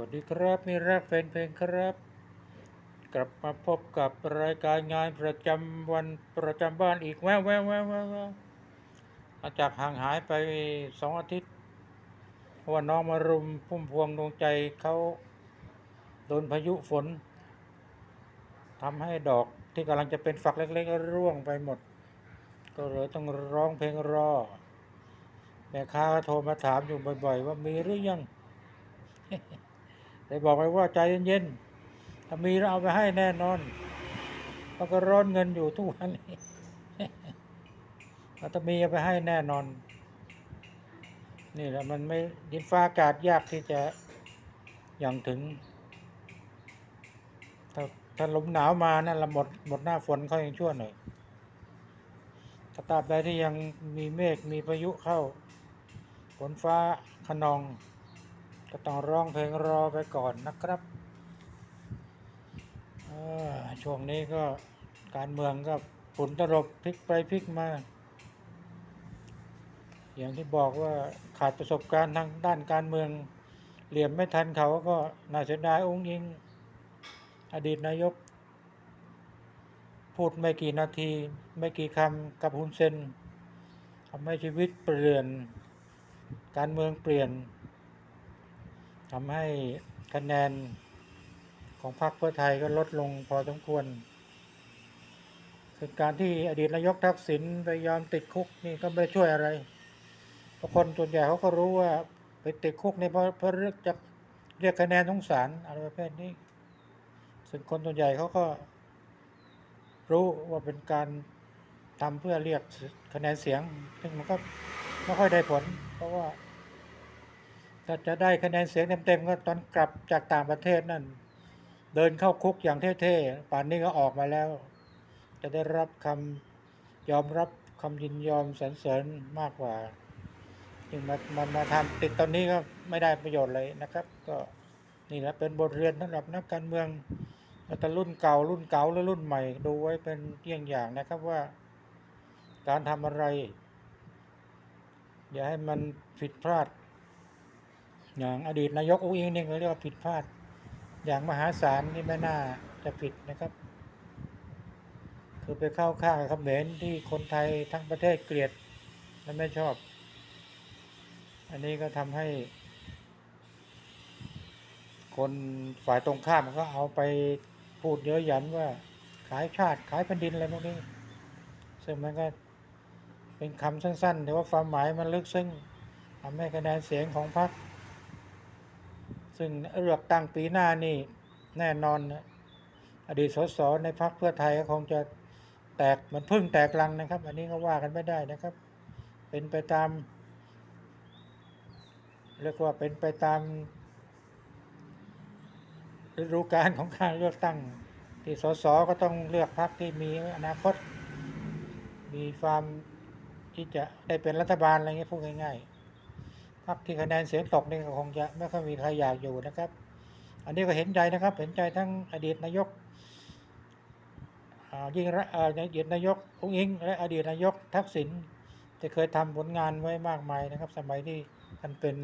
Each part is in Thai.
วัสดีครับมีรักแฟนเพลงครับ กลับมาพบกับรายการงานประจำวันประจำบ้านอีกแววแววแววแววแววหลังจากห่างหายไปสองอาทิตย์ว่าน้องมารุมพุ่มพวงดวงใจเขาโดนพายุฝนทำให้ดอกที่กำลังจะเป็นฝักเล็กๆร่วงไปหมด ก็เลยต้องร้องเพลงรอแม่ค้าโทรมาถามอยู่บ่อย ๆ ว่ามีหรือยัง ได้บอกไปว่าใจเย็นๆถ้ามีเราเอาไปให้แน่นอนเราก็ร้อนเงินอยู่ทุกวันนี้ถ้ามีเอาไปให้แน่นอน นี่แหละมันไม่ดินฟ้าอากาศยากที่จะอย่างถึง ถ้าถ้าลมหนาวมานั่นละหมดหมดหน้าฝนเขายังชั่วหน่อยถ้าตราบใดที่ยังมีเมฆมีพายุเข้าฝนฟ้าขนอง ก็ต้องร้องเพลงรอไปก่อนนะครับช่วงนี้ก็การเมืองก็ผุนตลบพลิกไปพลิกมา อย่างที่บอกว่าขาดประสบการณ์ทางด้านการเมือง เหลี่ยมไม่ทันเขาก็น่าเสียดายองค์ยิง อดีตนายก พูดไม่กี่นาที ไม่กี่คำกับฮุนเซนทำให้ชีวิตเปลี่ยน การเมืองเปลี่ยน ทำให้คะแนนของพรรคเพื่อไทยก็ลดลงพอสมควรคือการที่อดีตนายกทักษิณไปยอมติดคุกนี่ก็ไม่ได้ช่วยอะไรเพราะคนส่วนใหญ่เขาก็รู้ว่าไปติดคุกนี่เพราะเพราะเรียกจะเรียกคะแนนสงสารอะไรประเภทนี้ ซึ่งคนส่วนใหญ่เขาก็ รู้ว่าเป็นการทำเพื่อเรียกคะแนนเสียง ซึ่งมันก็ไม่ค่อยได้ผล เพราะว่า ถ้าจะได้คะแนนเสียงเต็มๆก็ตอนกลับจากต่างประเทศนั่น เดินเข้าคุกอย่างเท่ๆ ป่านนี้ก็ออกมาแล้ว จะได้รับคำยอมรับคำยินยอมสรรเสริญมากกว่าจึงมามามาทำติดตอนนี้ก็ไม่ได้ประโยชน์เลยนะครับ ก็นี่แหละเป็นบทเรียนสำหรับนักการเมืองแต่รุ่นเก่ารุ่นเก่าและรุ่นใหม่ ดูไว้เป็นเยี่ยงอย่างนะครับว่า การทำอะไร อย่าให้มันผิดพลาด อย่างอดีตนายกอุ้งอิงนี่เขาเรียกว่าผิดพลาด อย่างมหาศาลนี่ไม่น่าจะผิดนะครับ คือไปเข้าข้างกับเขมรที่คนไทยทั้งประเทศเกลียดและไม่ชอบ อันนี้ก็ทำให้ คนฝ่ายตรงข้ามก็เอาไปพูดเยอะหยันว่าขายชาติขายแผ่นดินอะไรพวกนี้ ซึ่งมันก็เป็นคำสั้นๆ แต่ว่าความหมายมันลึกซึ้งทำให้คะแนนเสียงของพรรค ซึ่งเลือกตั้งปีหน้านี่แน่นอนนะอดีตสสในพรรคเพื่อไทยก็คงจะแตกมันพึ่งแตกลังนะครับ อันนี้ก็ว่ากันไม่ได้นะครับ เป็นไปตามเรียกว่าเป็นไปตามฤดูกาลของการเลือกตั้ง ที่สสก็ต้องเลือกพรรคที่มีอนาคต มีความที่จะได้เป็นรัฐบาลอะไรเงี้ยพูดง่ายๆ พรรคที่คะแนนเสียงตกนี่ก็คงจะไม่ค่อยมีใครอยากอยู่นะครับ อันนี้ก็เห็นใจนะครับ เห็นใจทั้งอดีตนายกยิ่งรักอ่าอดีตนายกอุ้งอิง และอดีตนายกทักษิณที่เคยทำผลงานไว้มากมายนะครับ สมัยที่ท่านเป็น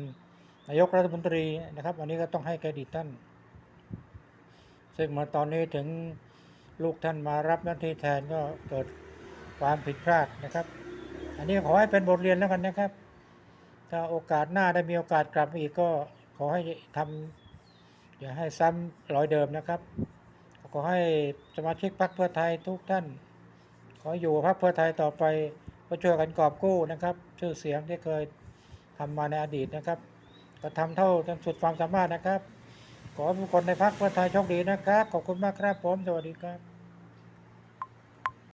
นายกรัฐมนตรีนะครับ อันนี้ก็ต้องให้เครดิตท่าน ซึ่งมาตอนนี้ถึงลูกท่านมารับหน้าที่แทนก็เกิดความผิดพลาดนะครับ อันนี้ขอให้เป็นบทเรียนแล้วกันนะครับ ถ้าโอกาสหน้าได้มีโอกาสกลับมาอีกก็ขอให้ทำอย่าให้ซ้ำรอยเดิมนะครับ ขอให้สมาชิกพรรคเพื่อไทยทุกท่าน ขออยู่กับพรรคเพื่อไทยต่อไปก็ช่วยกันกอบกู้นะครับ ชื่อเสียงที่เคยทำมาในอดีตนะครับ ก็ทำเท่าจนสุดความสามารถนะครับ ขอทุกคนในพรรคเพื่อไทยโชคดีนะครับ ขอบคุณมากครับผม สวัสดีครับ